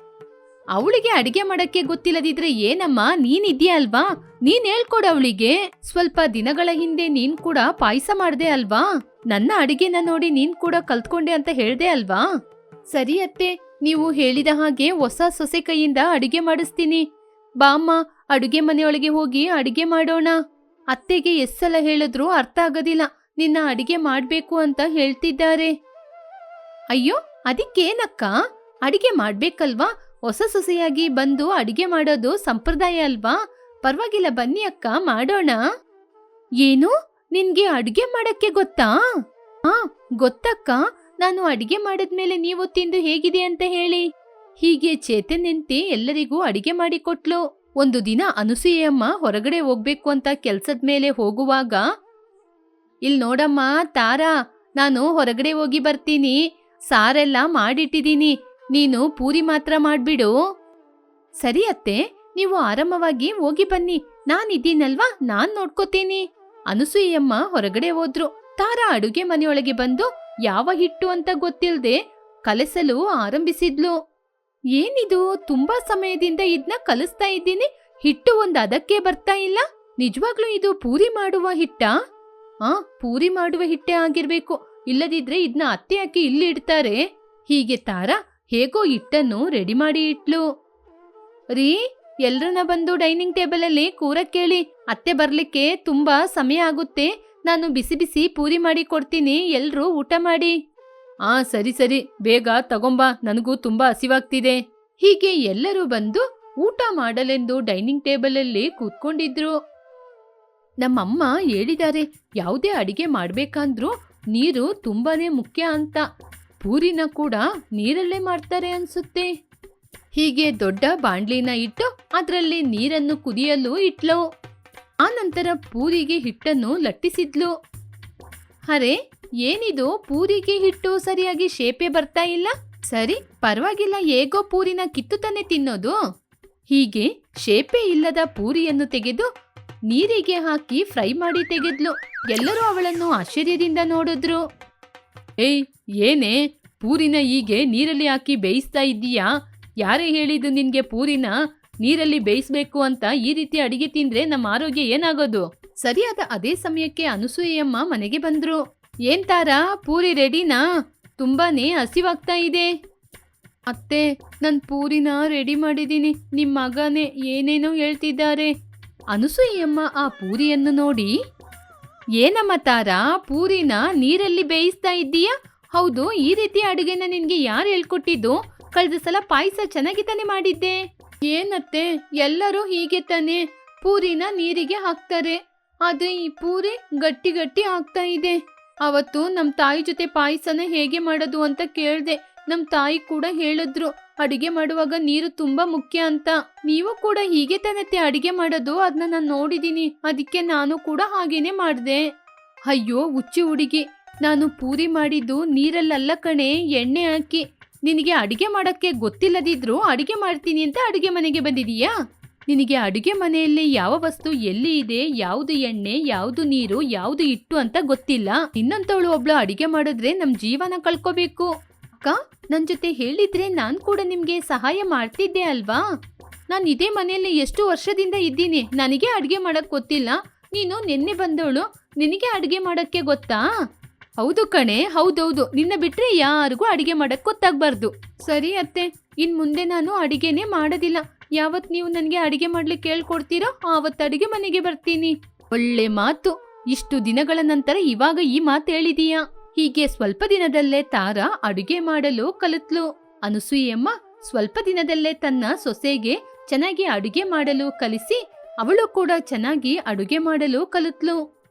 ಅವಳಿಗೆ ಅಡಿಗೆ ಮಾಡಕ್ಕೆ ಗೊತ್ತಿಲ್ಲದಿದ್ರೆ ಏನಮ್ಮ ನೀನಿದ್ಯಾ ಅಲ್ವಾ? ನೀನ್ ಹೇಳ್ಕೊಡ ಅವಳಿಗೆ. ಸ್ವಲ್ಪ ದಿನಗಳ ಹಿಂದೆ ನೀನ್ ಕೂಡ ಪಾಯಸ ಮಾಡ್ದೆ ಅಲ್ವಾ? ನನ್ನ ಅಡಿಗೆನ ನೋಡಿ ನೀನ್ ಕೂಡ ಕಲ್ತ್ಕೊಂಡೆ ಅಂತ ಹೇಳ್ದೆ ಅಲ್ವಾ? ಸರಿ ಅತ್ತೆ ನೀವು ಹೇಳಿದ ಹಾಗೆ ಹೊಸ ಸೊಸೆ ಕೈಯಿಂದ ಅಡುಗೆ ಮಾಡಿಸ್ತೀನಿ. ಬಾಮ್ಮ ಅಡುಗೆ ಮನೆಯೊಳಗೆ ಹೋಗಿ ಅಡುಗೆ ಮಾಡೋಣ. ಅತ್ತೆಗೆ ಎಷ್ಟ್ ಸಲ ಹೇಳಿದ್ರು ಅರ್ಥ ಆಗೋದಿಲ್ಲ. ನಿನ್ನ ಅಡಿಗೆ ಮಾಡಬೇಕು ಅಂತ ಹೇಳ್ತಿದ್ದಾರೆ. ಅಯ್ಯೋ, ಅದಕ್ಕೇನಕ್ಕ? ಅಡಿಗೆ ಮಾಡ್ಬೇಕಲ್ವಾ? ಹೊಸ ಸೊಸೆಯಾಗಿ ಬಂದು ಅಡಿಗೆ ಮಾಡೋದು ಸಂಪ್ರದಾಯ ಅಲ್ವಾ? ಪರವಾಗಿಲ್ಲ, ಬನ್ನಿ ಅಕ್ಕ, ಮಾಡೋಣ. ಏನು? ನಿನ್ಗೆ ಅಡುಗೆ ಮಾಡಕ್ಕೆ ಗೊತ್ತಾ? ಹಾ ಗೊತ್ತಕ್ಕ. ನಾನು ಅಡಿಗೆ ಮಾಡಿದ್ಮೇಲೆ ನೀವು ತಿಂದು ಹೇಗಿದೆ ಅಂತ ಹೇಳಿ. ಹೀಗೆ ಚೇತನ್ ಎಲ್ಲರಿಗೂ ಅಡಿಗೆ ಮಾಡಿಕೊಟ್ಲು ಒಂದು ದಿನ ಅನುಸೂಯಮ್ಮ ಹೊರಗಡೆ ಹೋಗ್ಬೇಕು ಅಂತ ಕೆಲ್ಸದ ಮೇಲೆ ಹೋಗುವಾಗ, ಇಲ್ ನೋಡಮ್ಮ, ತಾರಾ, ನಾನು ಹೊರಗಡೆ ಹೋಗಿ ಬರ್ತೀನಿ. ಸಾರೆಲ್ಲ ಮಾಡಿಟ್ಟಿದ್ದೀನಿ. ನೀನು ಪೂರಿ ಮಾತ್ರ ಮಾಡ್ಬಿಡು. ಸರಿ ಅತ್ತೆ, ನೀವು ಆರಾಮವಾಗಿ ಹೋಗಿ ಬನ್ನಿ. ನಾನಿದ್ದೀನಲ್ವಾ ನಾನ್ ನೋಡ್ಕೋತೀನಿ. ಅನುಸೂಯಮ್ಮ ಹೊರಗಡೆ ಹೋದ್ರು. ತಾರಾ ಅಡುಗೆ ಮನೆಯೊಳಗೆ ಬಂದು ಯಾವ ಹಿಟ್ಟು ಅಂತ ಗೊತ್ತಿಲ್ಲದೆ ಕಲಸಲು ಆರಂಭಿಸಿದ್ಲು. ಏನಿದು, ತುಂಬಾ ಸಮಯದಿಂದ ಇದನ್ನ ಕಲಿಸ್ತಾ ಇದ್ದೀನಿ, ಹಿಟ್ಟು ಒಂದ್ ಅದಕ್ಕೆ ಬರ್ತಾ ಇಲ್ಲ. ನಿಜವಾಗ್ಲೂ ಇದು ಪೂರಿ ಮಾಡುವ ಹಿಟ್ಟಾ? ಆ, ಪೂರಿ ಮಾಡುವ ಹಿಟ್ಟೆ ಆಗಿರ್ಬೇಕು. ಇಲ್ಲದಿದ್ರೆ ಇದನ್ನ ಅತ್ತೆ ಹಾಕಿ ಇಲ್ಲಿ ಇಡ್ತಾರೆ. ಹೀಗೆ ತಾರಾ ಹೇಗೋ ಹಿಟ್ಟನ್ನು ರೆಡಿ ಮಾಡಿ ಇಟ್ಲು. ರೀ, ಎಲ್ರನ್ನ ಬಂದು ಡೈನಿಂಗ್ ಟೇಬಲ್ ಅಲ್ಲಿ ಕೂರಕ್ಕೇಳಿ ಅತ್ತೆ ಬರ್ಲಿಕ್ಕೆ ತುಂಬಾ ಸಮಯ ಆಗುತ್ತೆ. ನಾನು ಬಿಸಿ ಬಿಸಿ ಪೂರಿ ಮಾಡಿ ಕೊಡ್ತೀನಿ, ಎಲ್ರೂ ಊಟ ಮಾಡಿ. ಆ, ಸರಿ ಸರಿ, ಬೇಗ ತಗೊಂಬಾ, ನನಗೂ ತುಂಬಾ ಹಸಿವಾಗ್ತಿದೆ. ಹೀಗೆ ಎಲ್ಲರೂ ಬಂದು ಊಟ ಮಾಡಲೆಂದು ಡೈನಿಂಗ್ ಟೇಬಲ್ ಅಲ್ಲಿ ಕೂತ್ಕೊಂಡಿದ್ರು. ನಮ್ಮಮ್ಮ ಹೇಳಿದ್ದಾರೆ, ಯಾವುದೇ ಅಡಿಗೆ ಮಾಡ್ಬೇಕಂದ್ರೂ ನೀರು ತುಂಬಾನೇ ಮುಖ್ಯ ಅಂತ. ಪೂರಿನ ಕೂಡ ನೀರಲ್ಲೇ ಮಾಡ್ತಾರೆ ಅನ್ಸುತ್ತೆ. ಹೀಗೆ ದೊಡ್ಡ ಬಾಂಡ್ಲಿನ ಇಟ್ಟು ಅದರಲ್ಲಿ ನೀರನ್ನು ಕುದಿಯಲು ಇಟ್ಲು ಆನಂತರ ಪೂರಿಗೆ ಹಿಟ್ಟನ್ನು ಲಟ್ಟಿಸಿದ್ಲು. ಅರೆ, ಏನಿದು? ಪೂರಿಗೆ ಹಿಟ್ಟು ಸರಿಯಾಗಿ ಶೇಪೆ ಬರ್ತಾ ಇಲ್ಲ? ಸರಿ, ಪರವಾಗಿಲ್ಲ, ಹೇಗೋ ಪೂರಿನ ಕಿತ್ತು ತಾನೆ ತಿನ್ನೋದು. ಹೀಗೆ ಶೇಪೆ ಇಲ್ಲದ ಪೂರಿಯನ್ನು ತೆಗೆದು ನೀರಿಗೆ ಹಾಕಿ ಫ್ರೈ ಮಾಡಿ ತೆಗೆದ್ಲು. ಎಲ್ಲರೂ ಅವಳನ್ನು ಆಶ್ಚರ್ಯದಿಂದ ನೋಡಿದ್ರು. ಏಯ್, ಏನೇ? ಪೂರಿನ ಹೀಗೆ ನೀರಲ್ಲಿ ಹಾಕಿ ಬೇಯಿಸ್ತಾ ಇದ್ದೀಯಾ? ಯಾರೇ ಹೇಳಿದ್ದು ನಿನ್ಗೆ ಪೂರಿನ? ನೀರಲ್ಲಿ ಬೇಯಿಸ್ಬೇಕು ಅಂತ ಈ ರೀತಿ ಅಡಿಗೆ ತಿಂದ್ರೆ ನಮ್ಮ ಆರೋಗ್ಯ ಏನಾಗೋದು? ಸರಿಯಾದ ಅದೇ ಸಮಯಕ್ಕೆ ಅನಸೂಯಮ್ಮ ಮನೆಗೆ ಬಂದ್ರು. ಏನ್ ತಾರಾ, ಪೂರಿ ರೆಡಿನಾ? ತುಂಬಾನೇ ಹಸಿವಾಗ್ತಾ ಇದೆ. ಅತ್ತೆ, ನನ್ ಪೂರಿನ ರೆಡಿ ಮಾಡಿದ್ದೀನಿ ನಿಮ್ಮ ಮಗನೇ ಏನೇನೋ ಹೇಳ್ತಿದ್ದಾರೆ. ಅನಸೂಯಮ್ಮ ಆ ಪೂರಿಯನ್ನು ನೋಡಿ. ಏನಮ್ಮ ತಾರಾ, ಪೂರಿನ ನೀರಲ್ಲಿ ಬೇಯಿಸ್ತಾ ಇದ್ದೀಯಾ? ಹೌದು, ಈ ರೀತಿ ಅಡುಗೆನ ನಿನ್ಗೆ ಯಾರು ಹೇಳ್ಕೊಟ್ಟಿದ್ದು? ಕಳೆದ ಸಲ ಪಾಯಸ ಚೆನ್ನಾಗಿ ತಾನೇ ಮಾಡಿದ್ದೆ. ಏನತ್ತೆ? ಎಲ್ಲರೂ ಹೀಗೆ ತಾನೆ. ಪೂರಿನ ನೀರಿಗೆ ಹಾಕ್ತಾರೆ. ಆದ್ರೆ ಈ ಪೂರಿ ಗಟ್ಟಿ ಗಟ್ಟಿ ಆಗ್ತಾ ಇದೆ. ಅವತ್ತು ನಮ್ ತಾಯಿ ಜೊತೆ ಪಾಯಸನ ಹೇಗೆ ಮಾಡೋದು ಅಂತ ಕೇಳ್ದೆ. ನಮ್ ತಾಯಿ ಕೂಡ ಹೇಳಿದ್ರು, ಅಡಿಗೆ ಮಾಡುವಾಗ ನೀರು ತುಂಬಾ ಮುಖ್ಯ ಅಂತ. ನೀವು ಕೂಡ ಹೀಗೆ ತಾನತ್ತೆ ಅಡಿಗೆ ಮಾಡೋದು? ಅದನ್ನ ನಾನು ನೋಡಿದೀನಿ. ಅದಕ್ಕೆ ನಾನು ಕೂಡ ಹಾಗೇನೆ ಮಾಡಿದೆ. ಅಯ್ಯೋ, ಹುಚ್ಚಿ ಹುಡುಗಿ. ನಾನು ಪೂರಿ ಮಾಡಿದ್ದು ನೀರಲ್ಲಲ್ಲ ಕಣೆ, ಎಣ್ಣೆ ಹಾಕಿ. ನಿನಗೆ ಅಡಿಗೆ ಮಾಡಕ್ಕೆ ಗೊತ್ತಿಲ್ಲದಿದ್ರು ಅಡಿಗೆ ಮಾಡ್ತೀನಿ ಅಂತ ಅಡಿಗೆ ಮನೆಗೆ ಬಂದಿದೀಯಾ? ನಿನಗೆ ಅಡುಗೆ ಮನೆಯಲ್ಲಿ ಯಾವ ವಸ್ತು ಎಲ್ಲಿ ಇದೆ, ಯಾವುದು ಎಣ್ಣೆ, ಯಾವುದು ನೀರು, ಯಾವುದು ಇಟ್ಟು ಅಂತ ಗೊತ್ತಿಲ್ಲ. ಇನ್ನಂತವಳು ಒಬ್ಳು ಅಡಿಗೆ ಮಾಡಿದ್ರೆ ನಮ್ಮ ಜೀವನ ಕಳ್ಕೋಬೇಕು. ಅಕ್ಕ ನನ್ನ ಜೊತೆ ಹೇಳಿದ್ರೆ ನಾನು ಕೂಡ ನಿಮಗೆ ಸಹಾಯ ಮಾಡ್ತಿದ್ದೆ ಅಲ್ವಾ? ನಾನು ಇದೇ ಮನೆಯಲ್ಲಿ ಎಷ್ಟು ವರ್ಷದಿಂದ ಇದ್ದೀನಿ, ನನಗೆ ಅಡಿಗೆ ಮಾಡಕ್ ಗೊತ್ತಿಲ್ಲ. ನೀನು ನಿನ್ನೆ ಬಂದವಳು, ನಿನಗೆ ಅಡಿಗೆ ಮಾಡೋಕ್ಕೆ ಗೊತ್ತಾ? ಹೌದು ಕಣೆ, ಹೌದೌದು. ನಿನ್ನ ಬಿಟ್ರೆ ಯಾರಿಗೂ ಅಡಿಗೆ ಮಾಡಕ್ ಗೊತ್ತಾಗ್ಬಾರ್ದು. ಸರಿ ಅತ್ತೆ, ಇನ್ ಮುಂದೆ ನಾನು ಅಡಿಗೆನೆ ಮಾಡೋದಿಲ್ಲ. ಯಾವತ್ ನೀವು ನನಗೆ ಅಡಿಗೆ ಮಾಡ್ಲಿಕ್ಕೆ ಹೇಳ್ಕೊಡ್ತೀರೋ ಆವತ್ ಅಡಿಗೆ ಮನೆಗೆ ಬರ್ತೀನಿ. ಒಳ್ಳೆ ಮಾತು. ಇಷ್ಟು ದಿನಗಳ ನಂತರ ಇವಾಗ ಈ ಮಾತು ಹೇಳಿದೀಯಾ? ಹೀಗೆ ಸ್ವಲ್ಪ ದಿನದಲ್ಲೇ ತಾರಾ ಅಡುಗೆ ಮಾಡಲು ಕಲಿತ್ಲು. ಅನುಸೂಯಮ್ಮ ಸ್ವಲ್ಪ ದಿನದಲ್ಲೇ ತನ್ನ ಸೊಸೆಗೆ ಚೆನ್ನಾಗಿ ಅಡುಗೆ ಮಾಡಲು ಕಲಿಸಿ, ಅವಳು ಕೂಡ ಚೆನ್ನಾಗಿ ಅಡುಗೆ ಮಾಡಲು ಕಲಿತ್ಲು.